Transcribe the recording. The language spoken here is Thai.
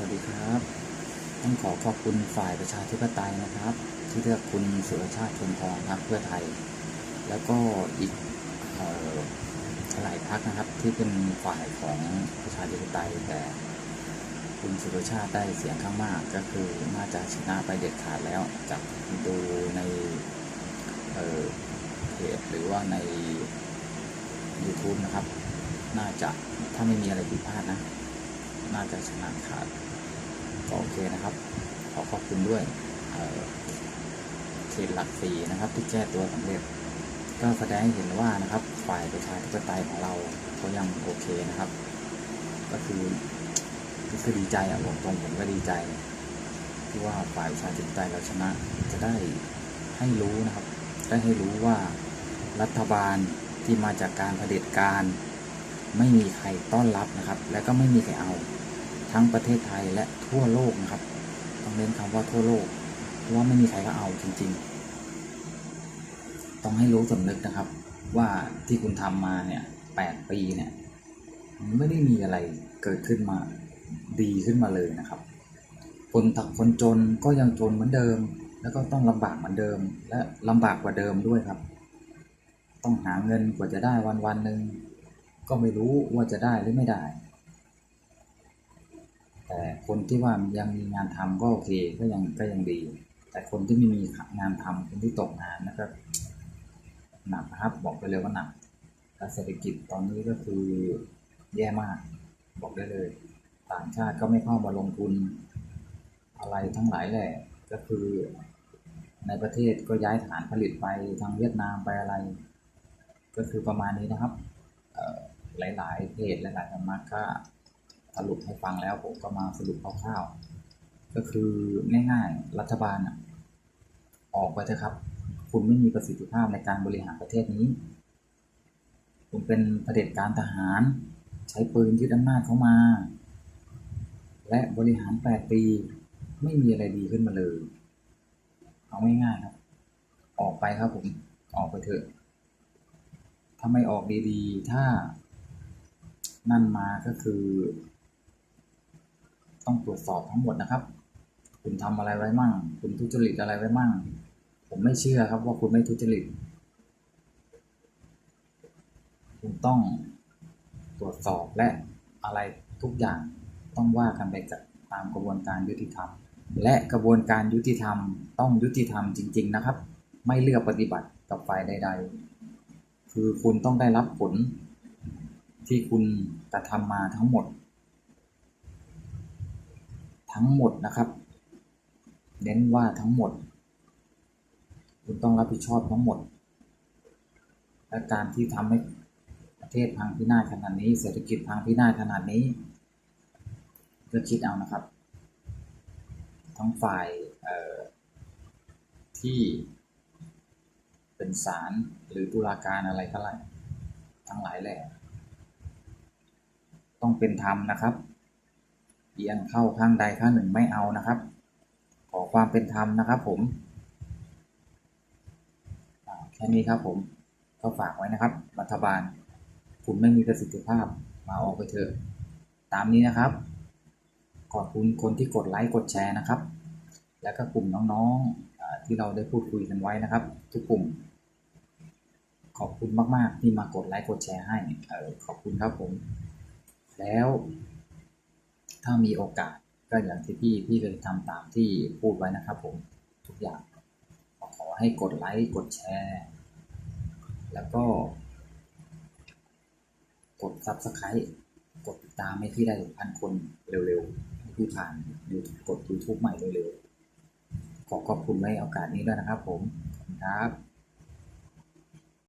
วัสดีครับต้องขอขอบคุณฝ่ายประชาธิปไตยนะครับ ที่เลือกคุณสุรชาติชมทองครับเพื่อไทย แล้วก็อีกออหลายพักนะครับ ที่เป็นฝ่ายของประชาธิปไตยแต่คุณสุรชาติได้เสียงข้างมากก็คือน่าจะชนะไปเด็ดขาดแล้วจากดูในเอ่อเพจหรือว่าใน YouTube นะครับ น่าจะถ้าไม่มีอะไรผิดพลาดนะ น่าจะชนะขาดก็โอเคนะครับ ขอขอบคุณด้วยเขตหลักสี่นะครับ ที่แก้ตัวสำเร็จ ก็แสดงให้เห็นว่านะครับ ฝ่ายประชาธิปไตยของเราก็ยังโอเคนะครับ ก็คือก็คือดีใจอะบอกตรงผมก็ดีใจ ที่ว่าฝ่ายประชาธิปไตยเราชนะจะได้ให้รู้นะครับ ได้ให้รู้ว่ารัฐบาลที่มาจากการเผด็จการ ไม่มีใครต้อนรับนะครับ และก็ไม่มีใครเอา ทั้งประเทศไทยและทั่วโลกนะครับ ต้องเน้นคำว่าทั่วโลก เพราะว่าไม่มีใครก็เอาจริง ๆ ต้องให้รู้สำนึกนะครับ ว่าที่คุณทำมาเนี่ยแปดปีเนี่ยไม่ได้มีอะไรเกิดขึ้นมาดีขึ้นมาเลยนะครับ คนตักคนจนก็ยังจนเหมือนเดิม แล้วก็ต้องลำบากเหมือนเดิม และลำบากกว่าเดิมด้วยครับ ต้องหาเงินกว่าจะได้วันวันๆหนึ่ง ก็ไม่รู้ว่าจะได้หรือไม่ได้ แต่คนที่ว่ายังมีงานทำก็โอเคก็ยังก็ยังดี แต่คนที่ไม่มีงานทำคนที่ตกงานนะครับหนักนะครับบอกไปเลยว่าหนักเศรษฐกิจตอนนี้ก็คือแย่มาก บอกได้เลย ต่างชาติก็ไม่เข้ามาลงทุน อะไรทั้งหลายแหละก็คือในประเทศก็ย้ายฐานผลิตไปทางเวียดนามไปอะไร ก็คือประมาณนี้นะครับ หลาย ๆ เพจหลายๆสำนักก็สรุปให้ฟังแล้วผมก็มาสรุปคร่าวๆก็คือง่ายๆรัฐบาลอะออกไปเถอะครับ คุณไม่มีประสิทธิภาพในการบริหารประเทศนี้ คุณเป็นเผด็จการทหาร ใช้ปืนยึดอำนาจเข้ามา และบริหาร 8 ปี ไม่มีอะไรดีขึ้นมาเลย เอาง่ายๆครับ ออกไปครับผม ออกไปเถอะถ้าไม่ออกดีๆ ถ้า นั่นมาก็คือ ต้องตรวจสอบทั้งหมดนะครับ คุณทำอะไรไว้มั่ง คุณทุจริตอะไรไว้มั่ง ผมไม่เชื่อครับว่าคุณไม่ทุจริต คุณต้องตรวจสอบและอะไรทุกอย่างต้องว่ากันไปตามกระบวนการยุติธรรม และกระบวนการยุติธรรม ต้องยุติธรรมจริง ๆนะครับ ไม่เลือกปฏิบัติกับฝ่ายใด ๆ คือคุณต้องได้รับผล ที่คุณกระทำมาทั้งหมด ทั้งหมดนะครับ เน้นว่าทั้งหมด คุณต้องรับผิดชอบทั้งหมด และการที่ทำให้ประเทศพังพินาศขนาดนี้ เศรษฐกิจพังพินาศขนาดนี้ก็คิดเอานะครับ ทั้งฝ่ายที่เป็นศาลหรือตุลาการอะไรก็แล้วทั้งหลายแหละ ต้องเป็นธรรมนะครับเอียงเข้าข้างใดข้างหนึ่งไม่เอานะครับ ขอความเป็นธรรมนะครับ ผมแค่นี้ครับผมก็ฝากไว้นะครับ รัฐบาล คุณไม่มีประสิทธิภาพมาออกไปเถอะตามนี้นะครับ ขอบคุณคนที่กดไลค์กดแชร์นะครับ แล้วก็กลุ่มน้องๆที่เราได้พูดคุยกันไว้นะครับ ทุกกลุ่ม ขอบคุณมากๆที่มากดไลค์กดแชร์ให้ขอบคุณครับผม แล้วถ้ามีโอกาสก็อย่างที่พี่พี่เคยทำตามที่พูดไว้นะครับผมทุกอย่างขอให้กดไลค์กดแชร์ แล้วก็ กด Subscribe กดติดตามให้พี่ได้ถึงพันคนเร็วๆให้พี่ผ่าน YouTube กด YouTube ใหม่เร็วๆขอขอบคุณในโอกาสนี้ด้วยนะครับผมครับ